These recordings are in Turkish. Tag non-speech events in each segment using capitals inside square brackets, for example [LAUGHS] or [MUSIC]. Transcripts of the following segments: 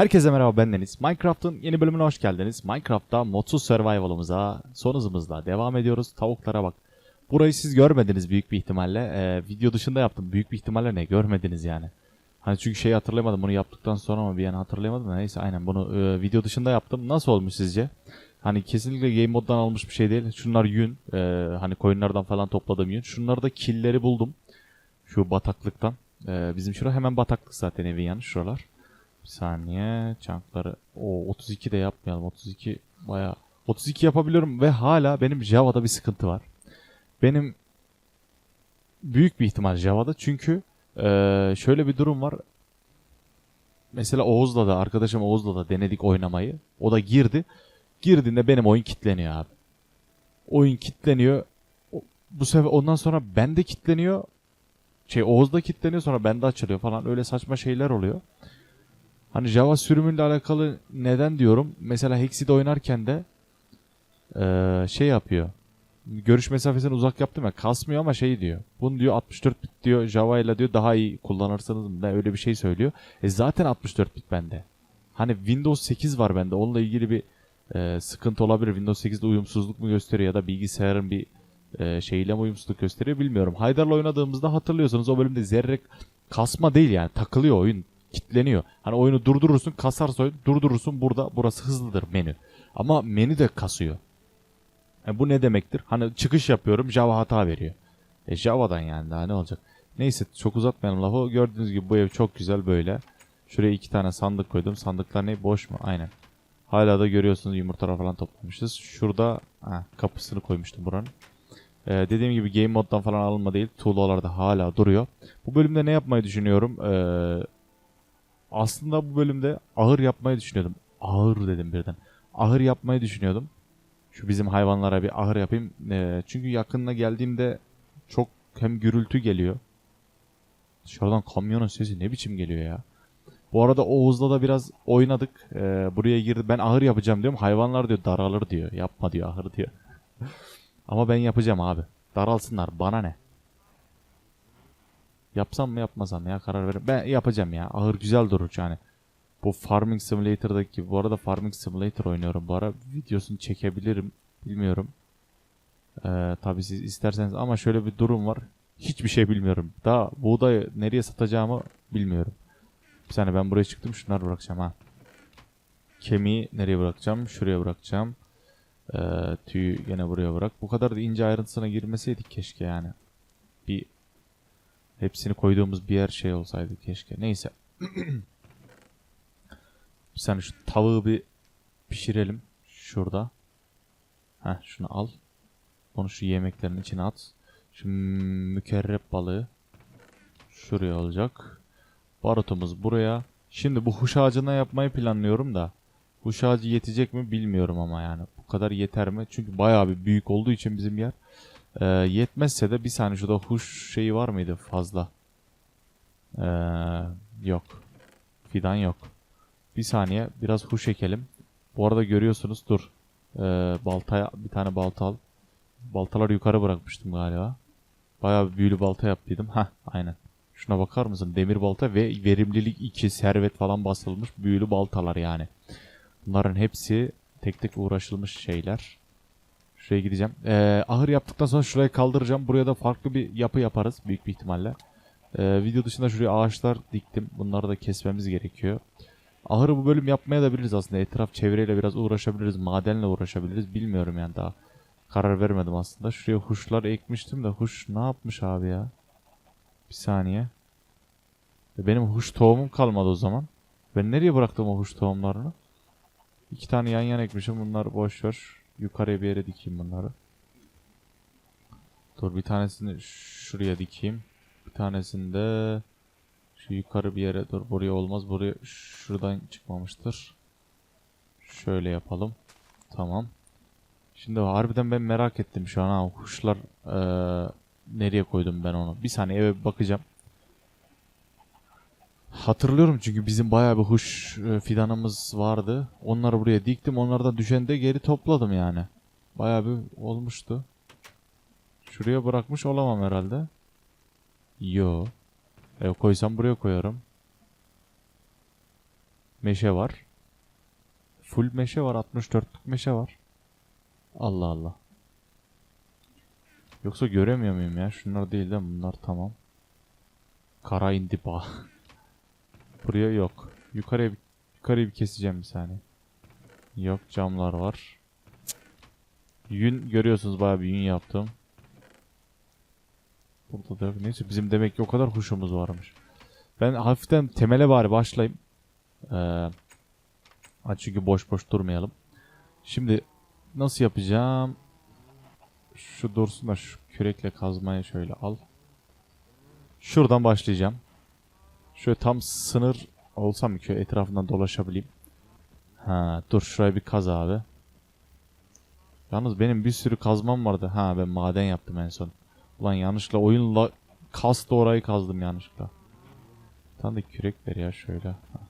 Herkese merhaba bendeniz. Minecraft'ın yeni bölümüne hoş geldiniz. Minecraft'ta modsuz survival'ımıza son hızımızla devam ediyoruz. Tavuklara bak. Burayı siz görmediniz büyük bir ihtimalle. Ee, video dışında yaptım. Büyük bir ihtimalle ne görmediniz yani. Hani çünkü şeyi hatırlayamadım. Bunu yaptıktan sonra mı bir an hatırlayamadım neyse aynen bunu e, video dışında yaptım. Nasıl olmuş sizce? Hani kesinlikle game moddan almış bir şey değil. Şunlar yün. e, hani koyunlardan falan topladığım yün. Şunları da killeri buldum. Şu bataklıktan. E, bizim şura hemen bataklık zaten evin yanı şuralar. Bir saniye. Çankları. O 32 de yapmayalım. 32 baya 32 yapabiliyorum ve hala benim Java'da bir sıkıntı var. Benim büyük bir ihtimal Java'da çünkü şöyle bir durum var. Mesela Oğuz'la da arkadaşım Oğuz'la da denedik oynamayı. O da girdi. Girdiğinde benim oyun kitleniyor abi. Oyun kitleniyor. Bu sefer ondan sonra bende kitleniyor. Şey Oğuz'da kitleniyor sonra bende açılıyor falan. Öyle saçma şeyler oluyor. Hani Java sürümüyle alakalı neden diyorum? Mesela Hexi'de oynarken de eee, şey yapıyor. Görüş mesafesini uzak yaptım ya kasmıyor ama şey diyor. Bunu diyor 64 bit diyor Java ile diyor daha iyi kullanırsanız ne öyle bir şey söylüyor. E zaten 64 bit bende. Hani Windows 8 var bende. Onunla ilgili bir eee, sıkıntı olabilir. Windows 8'de uyumsuzluk mu gösteriyor ya da bilgisayarın bir eee, şeyle mi uyumsuzluk gösteriyor bilmiyorum. Haydar'la oynadığımızda hatırlıyorsanız o bölümde zerre kasma değil yani takılıyor oyun kitleniyor. Hani oyunu durdurursun kasarsa oyun durdurursun burada burası hızlıdır menü. Ama menü de kasıyor. E bu ne demektir? Hani çıkış yapıyorum Java hata veriyor. E Java'dan yani daha ne olacak? Neyse çok uzatmayalım lafı. Gördüğünüz gibi bu ev çok güzel böyle. Şuraya iki tane sandık koydum. Sandıklar ne? Boş mu? Aynen. Hala da görüyorsunuz yumurtalar falan toplamışız. Şurada ha, kapısını koymuştum buranın. Ee, dediğim gibi game moddan falan alınma değil. Tuğlalar da hala duruyor. Bu bölümde ne yapmayı düşünüyorum? Ee, aslında bu bölümde ahır yapmayı düşünüyordum. Ahır dedim birden. Ahır yapmayı düşünüyordum. Şu bizim hayvanlara bir ahır yapayım. Ee, çünkü yakınına geldiğimde çok hem gürültü geliyor. Dışarıdan kamyonun sesi ne biçim geliyor ya. Bu arada Oğuz'la da biraz oynadık. Ee, buraya girdi. Ben ahır yapacağım diyorum. Hayvanlar diyor daralır diyor. Yapma diyor ahır diyor. [LAUGHS] Ama ben yapacağım abi. Daralsınlar. Bana ne? Yapsam mı yapmasam ya karar verin. Ben yapacağım ya. Ahır güzel durur yani. Bu Farming Simulator'daki. Bu arada Farming Simulator oynuyorum. Bu ara videosunu çekebilirim. Bilmiyorum. Ee, tabii siz isterseniz ama şöyle bir durum var. Hiçbir şey bilmiyorum. Daha buğdayı nereye satacağımı bilmiyorum. Bir saniye ben buraya çıktım. Şunları bırakacağım ha. Kemiği nereye bırakacağım? Şuraya bırakacağım. Ee, tüyü gene buraya bırak. Bu kadar da ince ayrıntısına girmeseydik keşke yani. Bir hepsini koyduğumuz bir yer şey olsaydı keşke. Neyse. [CLEARS THROAT] bir saniye şu tavuğu bir pişirelim. Şurada. Heh şunu al. Onu şu yemeklerin içine at. Şu mükerrep balığı şuraya olacak. Barutumuz buraya. Şimdi bu huş ağacına yapmayı planlıyorum da. Huş ağacı yetecek mi bilmiyorum ama yani. Bu kadar yeter mi? Çünkü bayağı bir büyük olduğu için bizim yer. Ee, yetmezse de bir saniye şurada huş şeyi var mıydı fazla? Ee, yok. Fidan yok. Bir saniye biraz huş ekelim. Bu arada görüyorsunuz dur. Ee, baltaya bir tane balta al. Baltaları yukarı bırakmıştım galiba. Bayağı bir büyülü balta yaptıydım. Hah aynen. Şuna bakar mısın? Demir balta ve verimlilik 2 servet falan basılmış büyülü baltalar yani. Bunların hepsi tek tek uğraşılmış şeyler. Şuraya gideceğim. Ee, ahır yaptıktan sonra şurayı kaldıracağım. Buraya da farklı bir yapı yaparız büyük bir ihtimalle. Ee, video dışında şuraya ağaçlar diktim. Bunları da kesmemiz gerekiyor. Ahırı bu bölüm yapmaya da biliriz aslında. Etraf çevreyle biraz uğraşabiliriz. Madenle uğraşabiliriz. Bilmiyorum yani daha. Karar vermedim aslında. Şuraya huşlar ekmiştim de huş ne yapmış abi ya? Bir saniye. E, Benim huş tohumum kalmadı o zaman. Ben nereye bıraktım o huş tohumlarını? İki tane yan yana ekmişim. Bunları boş ver. Yukarıya bir yere dikeyim bunları. Dur bir tanesini şuraya dikeyim. Bir tanesini de şu yukarı bir yere dur buraya olmaz. Buraya şuradan çıkmamıştır. Şöyle yapalım. Tamam. Şimdi harbiden ben merak ettim şu an ha. Kuşlar eee, nereye koydum ben onu? Bir saniye eve bakacağım. Hatırlıyorum çünkü bizim bayağı bir huş e, fidanımız vardı. Onları buraya diktim. Onlardan düşen de geri topladım yani. Bayağı bir olmuştu. Şuraya bırakmış olamam herhalde. Yo. E, koysam buraya koyarım. meşe var. Full meşe var. 64'lük meşe var. Allah Allah. Yoksa göremiyor muyum ya? Şunlar değil de bunlar tamam. Kara indiba. [LAUGHS] Buraya yok. Yukarıya bir, yukarıyı bir keseceğim bir saniye. Yok camlar var. Yün görüyorsunuz bayağı bir yün yaptım. Burada da yok. Neyse bizim demek ki o kadar kuşumuz varmış. Ben hafiften temele bari başlayayım. Ee, çünkü boş boş durmayalım. Şimdi nasıl yapacağım? Şu dursun da şu kürekle kazmayı şöyle al. Şuradan başlayacağım. Şöyle tam sınır olsam ki etrafından dolaşabileyim. Ha dur şurayı bir kaz abi. Yalnız benim bir sürü kazmam vardı. Ha ben maden yaptım en son. Ulan yanlışlıkla oyunla kastı orayı kazdım yanlışlıkla. Bir tane de kürek ver ya şöyle. Ha.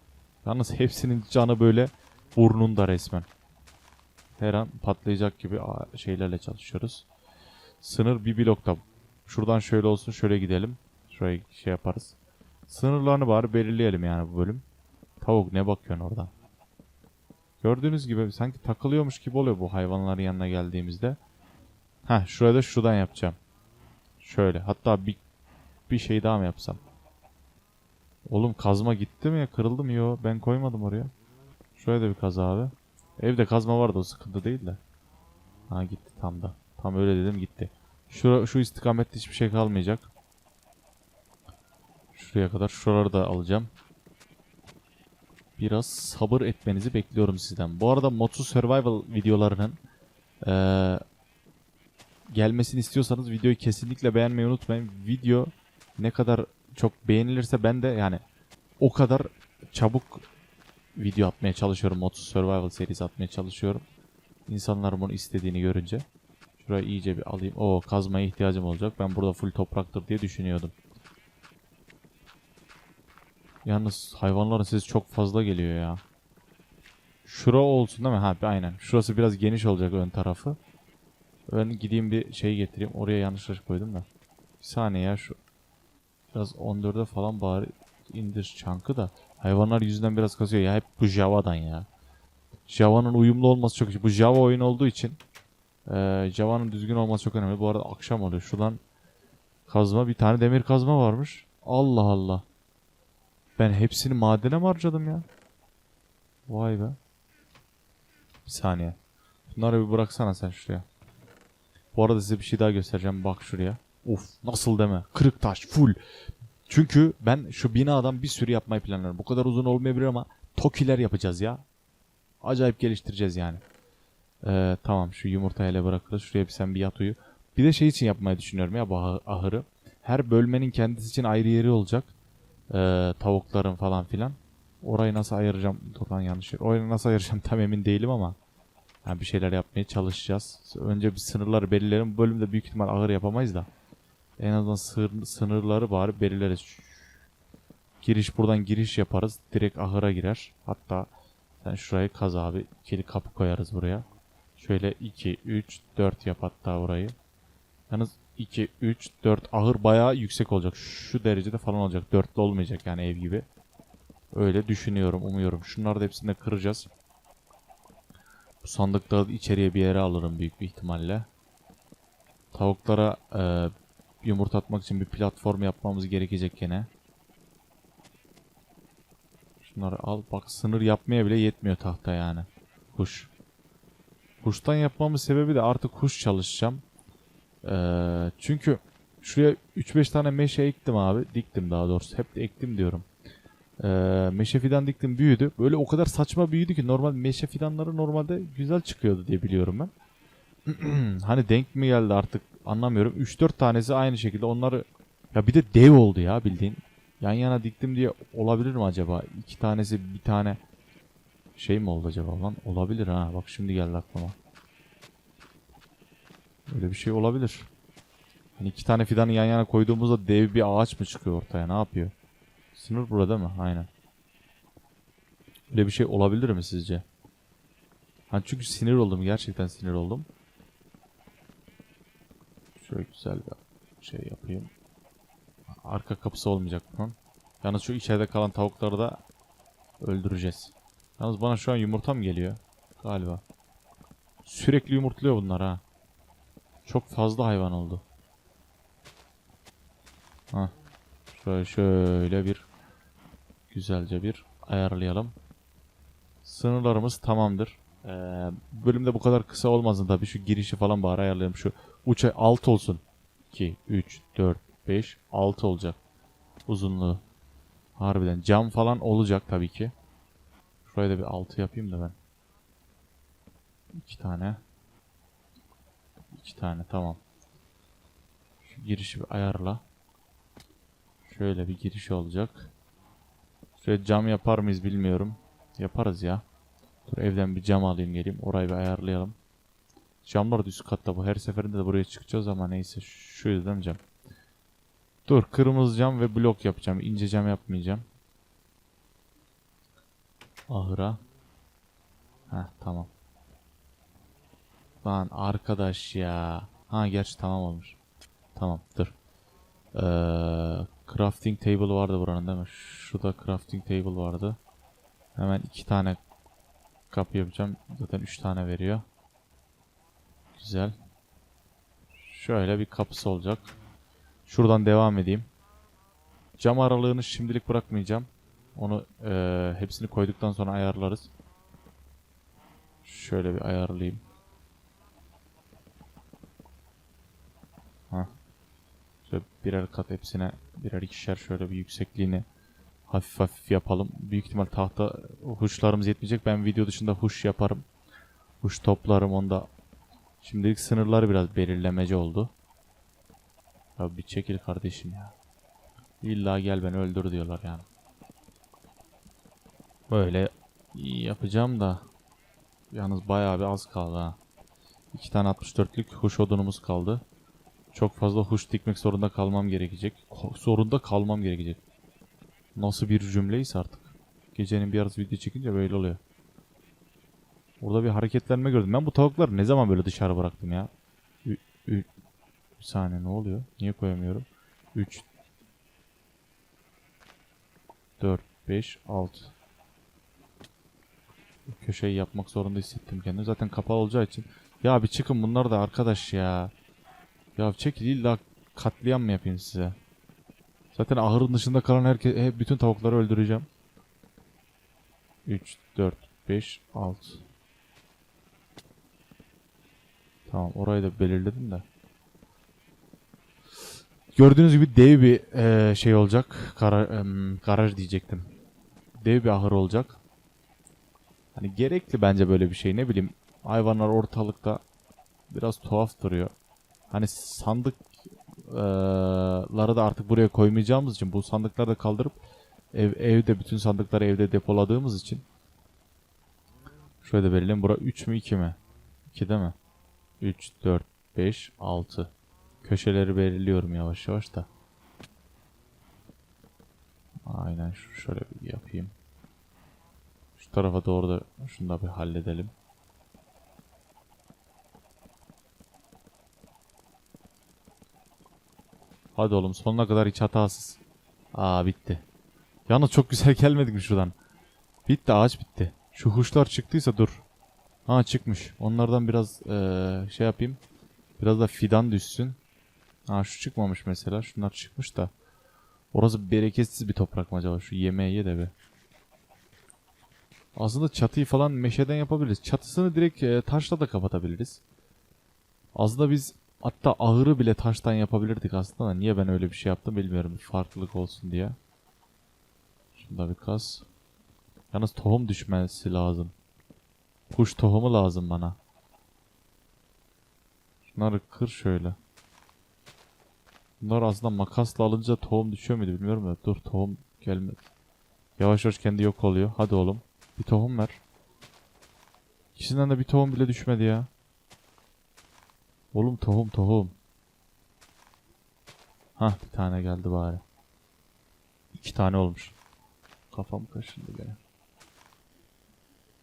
Yalnız hepsinin canı böyle burnunda resmen. Her an patlayacak gibi şeylerle çalışıyoruz. Sınır bir blokta. Şuradan şöyle olsun şöyle gidelim. Şuraya şey yaparız. Sınırlarını bari belirleyelim yani bu bölüm. Tavuk ne bakıyorsun oradan? Gördüğünüz gibi sanki takılıyormuş gibi oluyor bu hayvanların yanına geldiğimizde. Heh şuraya da şuradan yapacağım. Şöyle hatta bir, bir şey daha mı yapsam? Oğlum kazma gitti mi ya kırıldı mı? Yo ben koymadım oraya. Şuraya da bir kaz abi. Evde kazma vardı o sıkıntı değil de. Ha gitti tam da. Tam öyle dedim gitti. Şu, şu istikamette hiçbir şey kalmayacak. Şuraya kadar şuraları da alacağım. Biraz sabır etmenizi bekliyorum sizden. Bu arada Motu Survival videolarının eee, gelmesini istiyorsanız videoyu kesinlikle beğenmeyi unutmayın. Video ne kadar çok beğenilirse ben de yani o kadar çabuk video atmaya çalışıyorum. Motu Survival serisi atmaya çalışıyorum. İnsanlar bunu istediğini görünce. Şurayı iyice bir alayım. Oo kazmaya ihtiyacım olacak. Ben burada full topraktır diye düşünüyordum. Yalnız hayvanların sesi çok fazla geliyor ya. Şura olsun değil mi? Ha aynen. Şurası biraz geniş olacak ön tarafı. Ben gideyim bir şey getireyim. Oraya yanlış koydum da. Bir saniye ya şu. Biraz 14'e falan bari indir çankı da. Hayvanlar yüzünden biraz kasıyor ya. Hep bu Java'dan ya. Java'nın uyumlu olması çok. Bu Java oyun olduğu için eee Java'nın düzgün olması çok önemli. Bu arada akşam oluyor. Şuradan kazma bir tane demir kazma varmış. Allah Allah. Ben hepsini madene mi harcadım ya? Vay be. Bir saniye. Bunları bir bıraksana sen şuraya. Bu arada size bir şey daha göstereceğim. Bak şuraya. Uf nasıl deme. Kırık taş full. Çünkü ben şu binadan bir sürü yapmayı planlıyorum. Bu kadar uzun olmayabilir ama tokiler yapacağız ya. Acayip geliştireceğiz yani. Ee, tamam şu yumurtayı hele bırakırız. Şuraya bir sen bir yat uyu. Bir de şey için yapmayı düşünüyorum ya bu ah- ahırı. Her bölmenin kendisi için ayrı yeri olacak. Ee, tavukların falan filan. Orayı nasıl ayıracağım? Dur lan yanlış yer. Orayı nasıl ayıracağım [LAUGHS] tam emin değilim ama. Yani bir şeyler yapmaya çalışacağız. Önce bir sınırları belirleyelim. Bu bölümde büyük ihtimal ağır yapamayız da. En azından sır- sınırları bari belirleriz. Giriş buradan giriş yaparız. Direkt ahıra girer. Hatta sen şurayı kaz abi. İkili kapı koyarız buraya. Şöyle 2, 3, 4 yap hatta orayı. Yalnız 2, 3, 4 ahır bayağı yüksek olacak. Şu derecede falan olacak. 4'lü olmayacak yani ev gibi. Öyle düşünüyorum, umuyorum. Şunları da hepsini de kıracağız. Bu sandıkları içeriye bir yere alırım büyük bir ihtimalle. Tavuklara e, yumurta atmak için bir platform yapmamız gerekecek gene. Şunları al. Bak sınır yapmaya bile yetmiyor tahta yani. Kuş. Kuştan yapmamın sebebi de artık kuş çalışacağım. Ee, çünkü şuraya 3-5 tane meşe ektim abi. Diktim daha doğrusu. Hep de ektim diyorum. Ee, meşe fidan diktim büyüdü. Böyle o kadar saçma büyüdü ki normal meşe fidanları normalde güzel çıkıyordu diye biliyorum ben. [CLEARS THROAT] hani denk mi geldi artık anlamıyorum. 3-4 tanesi aynı şekilde onları ya bir de dev oldu ya bildiğin. Yan yana diktim diye olabilir mi acaba? İki tanesi bir tane şey mi oldu acaba lan? Olabilir ha. Bak şimdi geldi aklıma. Öyle bir şey olabilir. Hani iki tane fidanı yan yana koyduğumuzda dev bir ağaç mı çıkıyor ortaya? Ne yapıyor? Sınır burada mi? Aynen. Öyle bir şey olabilir mi sizce? Hani çünkü sinir oldum. Gerçekten sinir oldum. Şöyle güzel bir şey yapayım. Arka kapısı olmayacak bunun. Yalnız şu içeride kalan tavukları da öldüreceğiz. Yalnız bana şu an yumurta mı geliyor? Galiba. Sürekli yumurtluyor bunlar ha. Çok fazla hayvan oldu. Ha. Şöyle şöyle bir güzelce bir ayarlayalım. Sınırlarımız tamamdır. Ee, bölümde bu kadar kısa olmasın tabii. Şu girişi falan bari ayarlayalım. Şu uça 6 olsun. 2, 3, 4, 5, 6 olacak. Uzunluğu. Harbiden cam falan olacak tabii ki. Şuraya da bir 6 yapayım da ben. 2 tane. 2 tane tamam. Şu girişi bir ayarla. Şöyle bir giriş olacak. Şöyle cam yapar mıyız bilmiyorum. Yaparız ya. Dur evden bir cam alayım geleyim. Orayı bir ayarlayalım. Camlar da üst katta bu. Her seferinde de buraya çıkacağız ama neyse. Şu yüzden cam. Dur kırmızı cam ve blok yapacağım. İnce cam yapmayacağım. Ahıra. Heh tamam. Lan arkadaş ya. Ha gerçi tamam olmuş. Tamam dur. Ee, crafting table vardı buranın değil mi? Şurada crafting table vardı. Hemen iki tane kapı yapacağım. Zaten üç tane veriyor. Güzel. Şöyle bir kapısı olacak. Şuradan devam edeyim. Cam aralığını şimdilik bırakmayacağım. Onu eee, hepsini koyduktan sonra ayarlarız. Şöyle bir ayarlayayım. Şöyle birer kat hepsine birer ikişer şöyle bir yüksekliğini hafif hafif yapalım. Büyük ihtimal tahta huşlarımız yetmeyecek. Ben video dışında huş yaparım. Huş toplarım onda. Şimdilik sınırlar biraz belirlemece oldu. Ya bir çekil kardeşim ya. İlla gel beni öldür diyorlar yani. Böyle yapacağım da yalnız bayağı bir az kaldı ha. İki tane 64'lük huş odunumuz kaldı. Çok fazla huş dikmek zorunda kalmam gerekecek. Ko- Zorunda kalmam gerekecek. Nasıl bir cümleyse artık. Gecenin bir yarısı video çekince böyle oluyor. Orada bir hareketlenme gördüm. Ben bu tavukları ne zaman böyle dışarı bıraktım ya? Ü- bir saniye ne oluyor? Niye koyamıyorum? 3 4 5 6 Köşeyi yapmak zorunda hissettim kendimi. Zaten kapalı olacağı için. Ya bir çıkın bunlar da arkadaş ya. Ya çekil illa katliam mı yapayım size? Zaten ahırın dışında kalan herkes hep bütün tavukları öldüreceğim. 3 4 5 6 Tamam orayı da belirledim de. Gördüğünüz gibi dev bir eee, şey olacak. Gara- em, garaj diyecektim. Dev bir ahır olacak. Hani gerekli bence böyle bir şey. Ne bileyim hayvanlar ortalıkta biraz tuhaf duruyor. Hani sandıkları da artık buraya koymayacağımız için bu sandıkları da kaldırıp ev, evde bütün sandıkları evde depoladığımız için şöyle belirleyelim. Bura 3 mü 2 mi? 2 değil mi? 3, 4, 5, 6. Köşeleri belirliyorum yavaş yavaş da. Aynen şöyle bir yapayım. Şu tarafa doğru da şunu da bir halledelim. Hadi oğlum sonuna kadar hiç hatasız. Aa bitti. Yalnız çok güzel [LAUGHS] gelmedik mi şuradan? Bitti ağaç bitti. Şu huşlar çıktıysa dur. Ha çıkmış. Onlardan biraz eee, şey yapayım. Biraz da fidan düşsün. Ha şu çıkmamış mesela. Şunlar çıkmış da. Orası bereketsiz bir toprak mı acaba? Şu yemeği ye de be. Aslında çatıyı falan meşeden yapabiliriz. Çatısını direkt e, taşla da kapatabiliriz. Aslında biz hatta ahırı bile taştan yapabilirdik aslında da niye ben öyle bir şey yaptım bilmiyorum. Farklılık olsun diye. Şunda bir kas. Yalnız tohum düşmesi lazım. Kuş tohumu lazım bana. Şunları kır şöyle. Bunlar aslında makasla alınca tohum düşüyor muydu bilmiyorum da. Dur tohum gelmedi. Yavaş yavaş kendi yok oluyor. Hadi oğlum. Bir tohum ver. İkisinden de bir tohum bile düşmedi ya. Oğlum tohum tohum. Hah bir tane geldi bari. İki tane olmuş. Kafam kaşındı gene.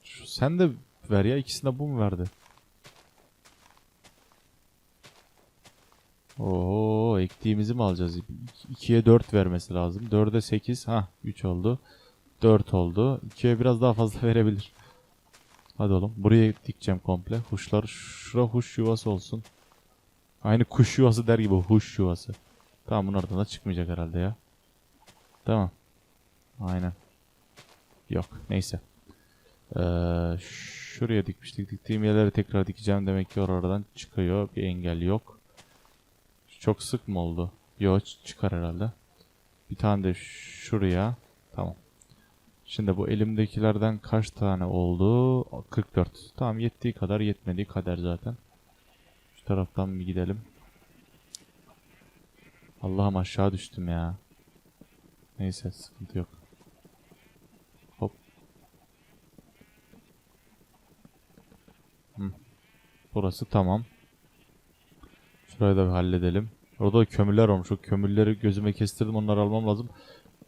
Şu, sen de ver ya ikisine bu mu verdi? Oo ektiğimizi mi alacağız? 2'ye 4 vermesi lazım. 4'e 8. Ha 3 oldu. 4 oldu. 2'ye biraz daha fazla [LAUGHS] verebilir. Hadi oğlum. Buraya dikeceğim komple. Huşlar şura huş yuvası olsun. Aynı kuş yuvası der gibi huş yuvası. Tamam bunlardan da çıkmayacak herhalde ya. Tamam. Aynen. Yok. Neyse. Ee, şuraya dikmiştik. Diktiğim yerlere tekrar dikeceğim. Demek ki oradan çıkıyor. Bir engel yok. Çok sık mı oldu? Yok çıkar herhalde. Bir tane de şuraya. Tamam. Şimdi bu elimdekilerden kaç tane oldu? 44. Tamam yettiği kadar yetmediği kadar zaten. Taraftan bir gidelim. Allah'ım aşağı düştüm ya. Neyse sıkıntı yok. Hop. Hı. Burası tamam. Şurayı da bir halledelim. Orada da kömürler olmuş. O kömürleri gözüme kestirdim. Onları almam lazım.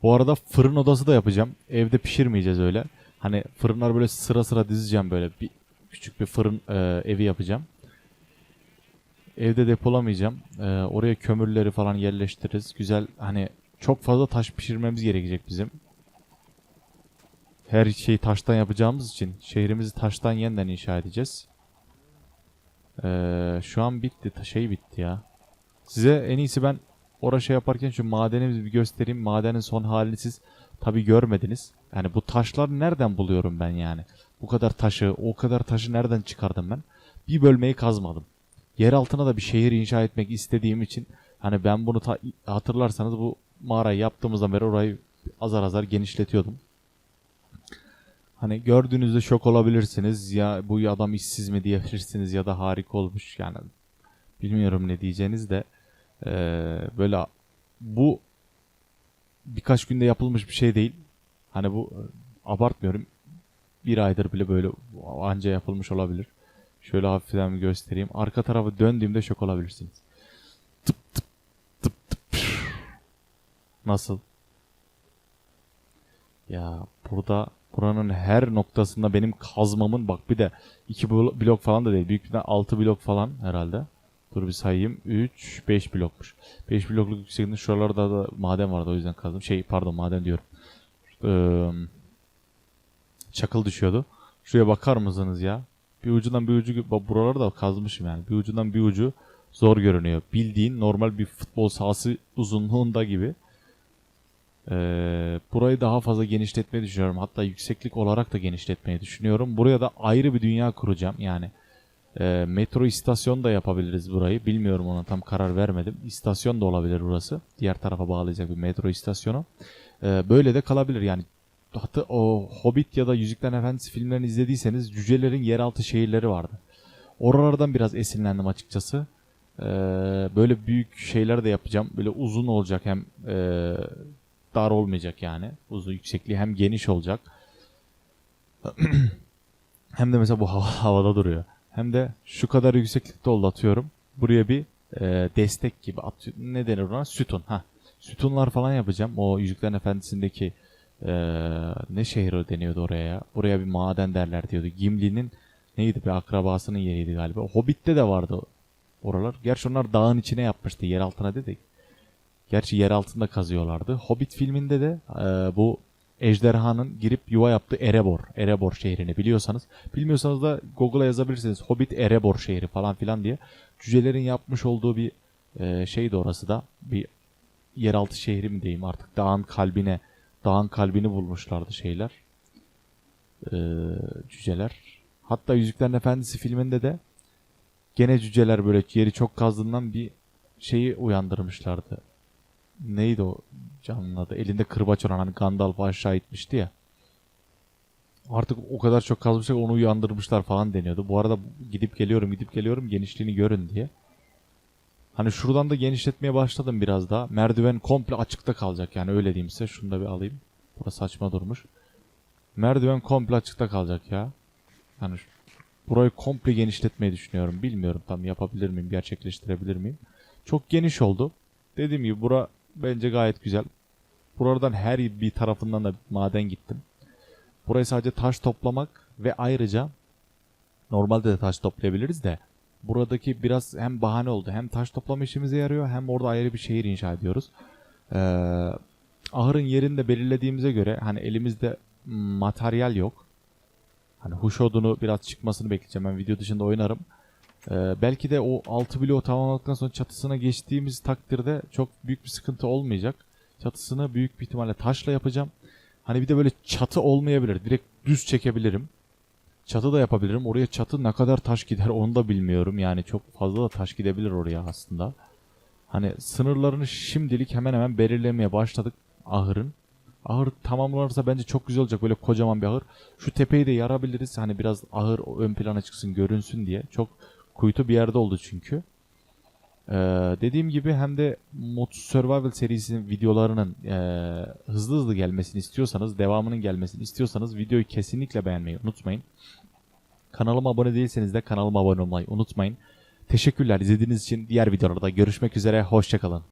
Bu arada fırın odası da yapacağım. Evde pişirmeyeceğiz öyle. Hani fırınlar böyle sıra sıra dizeceğim böyle. Bir küçük bir fırın e, evi yapacağım. Evde depolamayacağım. E, oraya kömürleri falan yerleştiririz. Güzel hani çok fazla taş pişirmemiz gerekecek bizim. Her şeyi taştan yapacağımız için şehrimizi taştan yeniden inşa edeceğiz. E, şu an bitti. Şey bitti ya. Size en iyisi ben orada şey yaparken şu madenimizi bir göstereyim. Madenin son halini siz tabi görmediniz. Yani bu taşlar nereden buluyorum ben yani? Bu kadar taşı, o kadar taşı nereden çıkardım ben? Bir bölmeyi kazmadım. Yer altına da bir şehir inşa etmek istediğim için hani ben bunu ta- hatırlarsanız bu mağarayı yaptığımızdan beri orayı azar azar genişletiyordum. Hani gördüğünüzde şok olabilirsiniz. Ya bu adam işsiz mi diyebilirsiniz ya da harika olmuş yani. Bilmiyorum ne diyeceğiniz de eee, böyle bu birkaç günde yapılmış bir şey değil. Hani bu abartmıyorum. Bir aydır bile böyle anca yapılmış olabilir. Şöyle hafiften bir göstereyim. Arka tarafı döndüğümde şok olabilirsiniz. Tıp tıp tıp tıp. Nasıl? Ya burada buranın her noktasında benim kazmamın bak bir de iki blo- blok falan da değil. Büyük bir 6 blok falan herhalde. Dur bir sayayım. 3, 5 blokmuş. 5 blokluk yüksekliğinde şuralarda da maden vardı o yüzden kazdım. Şey pardon maden diyorum. Ee, çakıl düşüyordu. Şuraya bakar mısınız ya? Bir ucundan bir ucu bak buraları da kazmışım yani. Bir ucundan bir ucu zor görünüyor. Bildiğin normal bir futbol sahası uzunluğunda gibi. Ee, burayı daha fazla genişletmeyi düşünüyorum. Hatta yükseklik olarak da genişletmeyi düşünüyorum. Buraya da ayrı bir dünya kuracağım. Yani e, metro istasyon da yapabiliriz burayı. Bilmiyorum ona tam karar vermedim. İstasyon da olabilir burası. Diğer tarafa bağlayacak bir metro istasyonu. Ee, böyle de kalabilir yani. Hatta o Hobbit ya da Yüzüklerin Efendisi filmlerini izlediyseniz cücelerin yeraltı şehirleri vardı. Oralardan biraz esinlendim açıkçası. Ee, böyle büyük şeyler de yapacağım. Böyle uzun olacak hem e, dar olmayacak yani. Uzun yüksekliği hem geniş olacak. [CLEARS THROAT] hem de mesela bu hava, havada duruyor. Hem de şu kadar yükseklikte oldu atıyorum. Buraya bir e, destek gibi atıyor. Ne denir ona? Sütun. Ha. Sütunlar falan yapacağım. O Yüzüklerin Efendisi'ndeki e, ne şehri deniyordu oraya ya? Buraya bir maden derler diyordu. Gimli'nin neydi bir akrabasının yeriydi galiba. Hobbit'te de vardı oralar. Gerçi onlar dağın içine yapmıştı. Yer altına dedik. Gerçi yer altında kazıyorlardı. Hobbit filminde de e, bu ejderhanın girip yuva yaptığı Erebor. Erebor şehrini biliyorsanız. Bilmiyorsanız da Google'a yazabilirsiniz. Hobbit Erebor şehri falan filan diye. Cücelerin yapmış olduğu bir e, şeydi orası da. Bir yeraltı şehri mi diyeyim artık. Dağın kalbine dağın kalbini bulmuşlardı şeyler. E, cüceler. Hatta Yüzüklerin Efendisi filminde de gene cüceler böyle yeri çok kazdığından bir şeyi uyandırmışlardı. Neydi o canlı'nın adı? Elinde kırbaç olan hani Gandalf'ı aşağı itmişti ya. Artık o kadar çok kazmışlar onu uyandırmışlar falan deniyordu. Bu arada gidip geliyorum gidip geliyorum genişliğini görün diye. Hani şuradan da genişletmeye başladım biraz daha. Merdiven komple açıkta kalacak yani öyle diyeyim size. Şunu da bir alayım. Burası saçma durmuş. Merdiven komple açıkta kalacak ya. Yani burayı komple genişletmeyi düşünüyorum. Bilmiyorum tam yapabilir miyim, gerçekleştirebilir miyim. Çok geniş oldu. Dediğim gibi bura bence gayet güzel. Buradan her bir tarafından da maden gittim. Burayı sadece taş toplamak ve ayrıca normalde de taş toplayabiliriz de buradaki biraz hem bahane oldu hem taş toplama işimize yarıyor hem orada ayrı bir şehir inşa ediyoruz. Ee, ahırın yerini de belirlediğimize göre hani elimizde materyal yok. Hani huş odunu biraz çıkmasını bekleyeceğim. Ben video dışında oynarım. Ee, belki de o 6 bloğu tamamladıktan sonra çatısına geçtiğimiz takdirde çok büyük bir sıkıntı olmayacak. Çatısını büyük bir ihtimalle taşla yapacağım. Hani bir de böyle çatı olmayabilir. Direkt düz çekebilirim. Çatı da yapabilirim. Oraya çatı ne kadar taş gider onu da bilmiyorum. Yani çok fazla da taş gidebilir oraya aslında. Hani sınırlarını şimdilik hemen hemen belirlemeye başladık ahırın. Ahır tamamlanırsa bence çok güzel olacak böyle kocaman bir ahır. Şu tepeyi de yarabiliriz. Hani biraz ahır ön plana çıksın görünsün diye. Çok kuytu bir yerde oldu çünkü. Ee, dediğim gibi hem de Mod Survival serisinin videolarının ee, hızlı hızlı gelmesini istiyorsanız, devamının gelmesini istiyorsanız videoyu kesinlikle beğenmeyi unutmayın. Kanalıma abone değilseniz de kanalıma abone olmayı unutmayın. Teşekkürler izlediğiniz için. Diğer videolarda görüşmek üzere. Hoşçakalın.